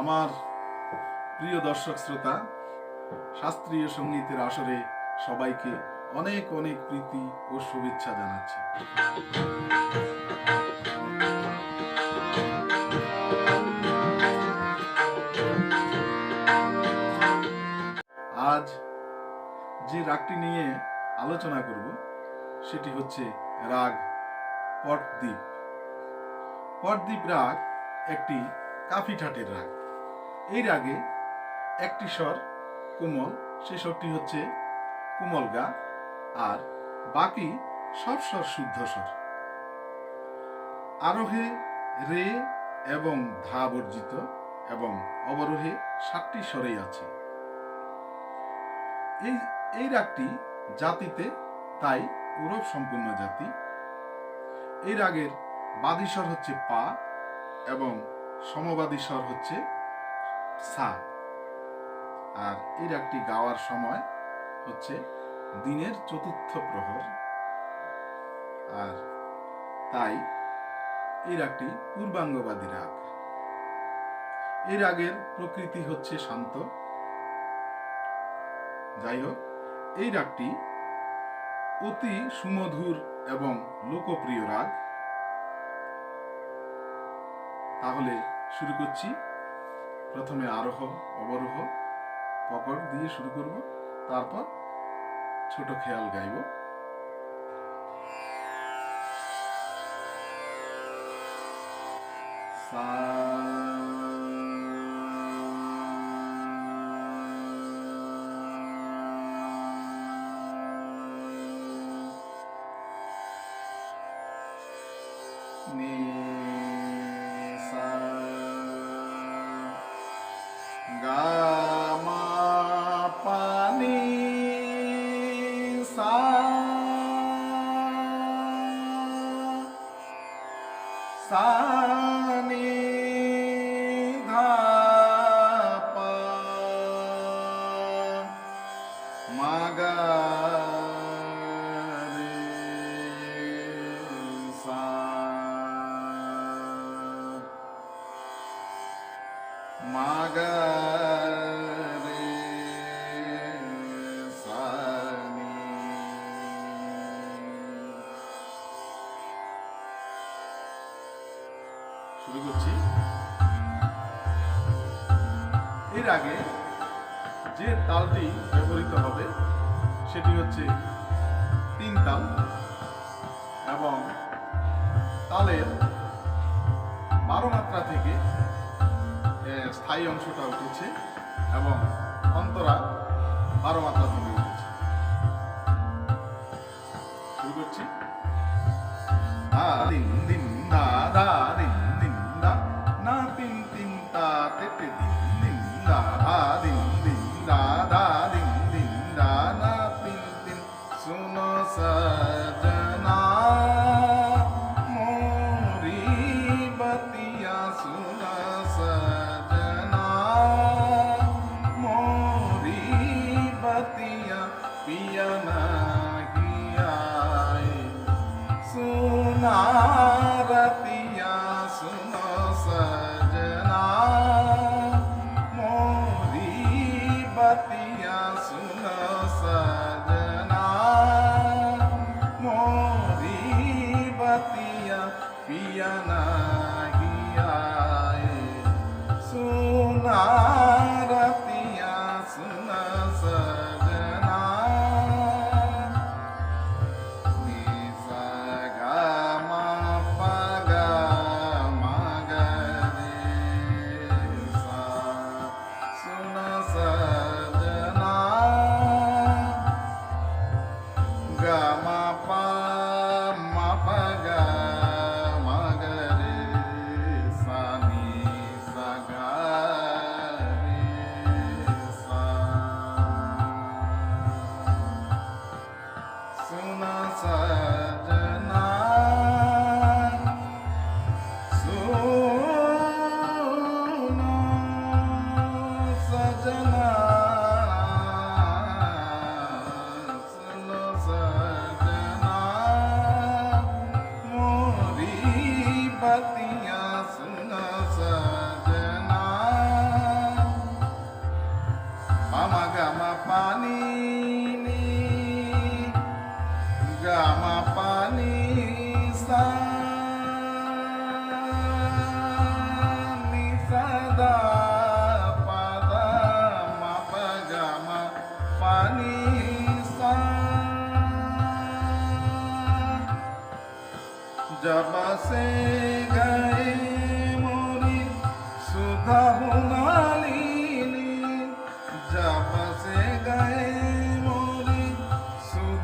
আমার প্রিয় দর্শক শ্রোতা, শাস্ত্রীয় সঙ্গীতের আসরে সবাইকে অনেক অনেক প্রীতি ও শুভেচ্ছা জানাচ্ছি। আজ যে রাগটি নিয়ে আলোচনা করব, সেটি হচ্ছে রাগ পটদ্বীপ। পটদ্বীপ রাগ একটি কাফি ঠাটের রাগ। এই রাগে একটি স্বর কোমল, সে স্বরটি হচ্ছে কোমল গা, আর বাকি সব স্বর শুদ্ধ স্বর। আরোহে রে এবং ধা বর্জিত এবং অবরোহে সাতটি স্বরেই আছে। এই এই রাগটি জাতিতে তাই গৌরব সম্পূর্ণ জাতি। এই রাগের বাদী স্বর হচ্ছে পা এবং সমবাদী স্বর হচ্ছে সা আর এই রাগটি গাওয়ার সময় হচ্ছে দিনের চতুর্থ প্রহর। আর তাই এই রাগটি পূর্বাঙ্গবাদী রাগ। এই রাগের প্রকৃতি হচ্ছে শান্ত। যাই হোক, এই রাগটি অতি সুমধুর এবং লোকপ্রিয় রাগ। তাহলে শুরু করছি প্রথমে আরোহ অবরোহ পকড় দিয়ে শুরু করব তারপর ছোট খেয়াল গাইব। সা যে তালটি ব্যবহৃত হবে, সেটি হচ্ছে তিন তাল এবং তালের বারো মাত্রা থেকে স্থায়ী অংশটা উঠেছে এবং অন্তরা বারো মাত্রা থেকে উঠেছে। শুরু করছি। দিন দিন पिया सुना rapaz.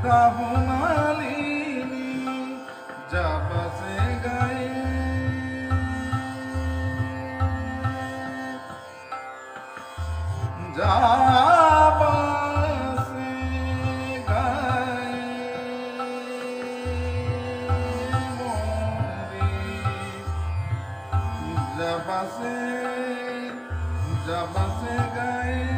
কাবুমালিনী যাবাসে গায়ে। যাবাসে গায়ে। যাবাসে যাবাসে গায়ে।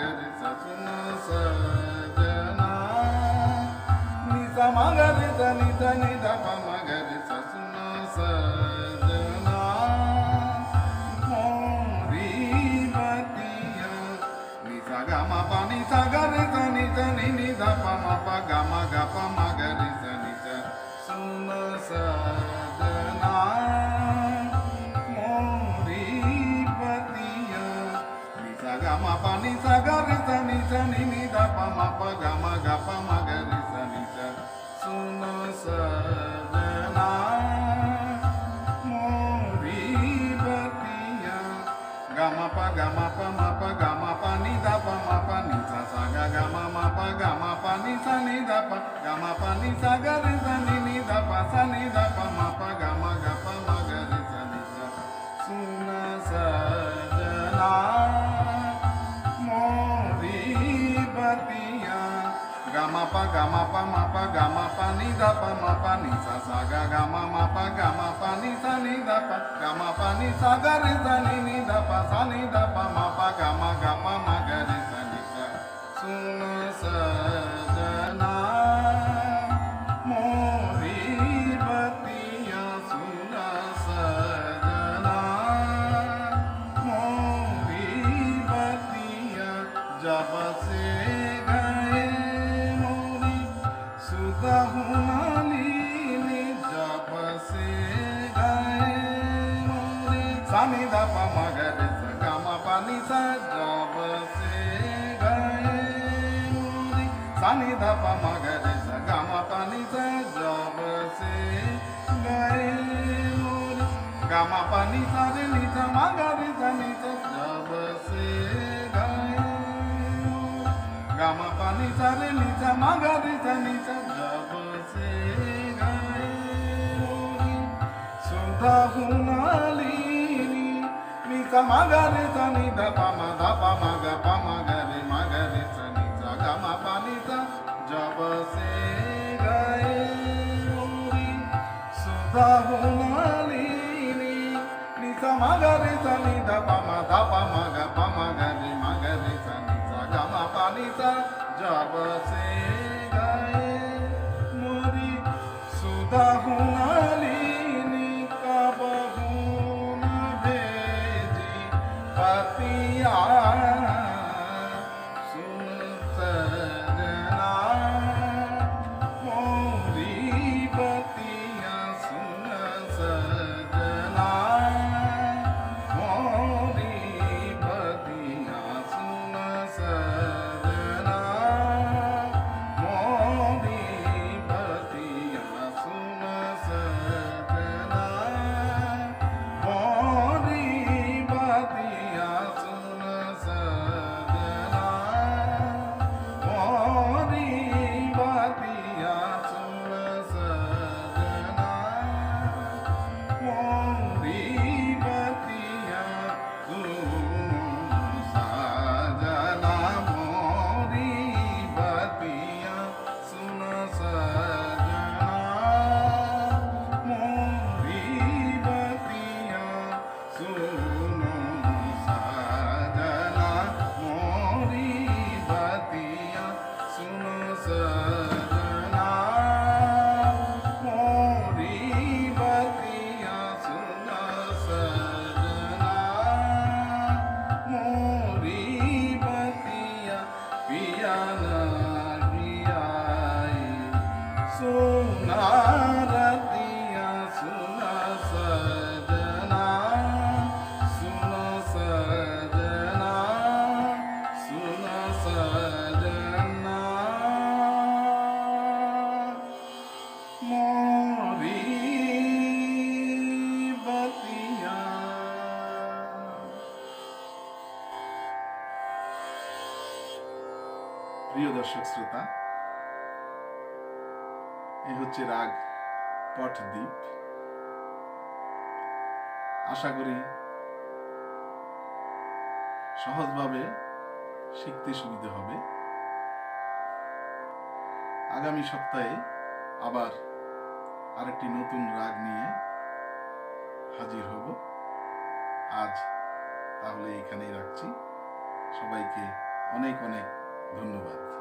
సజనా నిజ మగ నిజ నిజ నిజ మమ gama da pa ma pa ni sa sa ga ga ma ma pa ga ma pa ni sa ni da pa ga ma pa ni sa ga sa ni ni da pa sa ni da pa ma pa ga ma ga ma ma ga sa ni sa sa sa se ગામા પાની સારે નીચે માગારી જાની છે દબસે ગાયો gamma પાની સારે નીચે માગારી જાની છે દબસે ગાયો સુધા હુનાલી નીચે માગારી જાની ધપા મા ધપા મા ગપા મા প্রিয় দর্শক শ্রোতা এ হচ্ছে রাগ পটদ্বীপ আশা করি সহজভাবে শিখতে সুবিধে হবে। আগামী সপ্তাহে আবার আরেকটি নতুন রাগ নিয়ে হাজির হব। আজ তাহলে এখানেই রাখছি। সবাইকে অনেক অনেক ধন্যবাদ।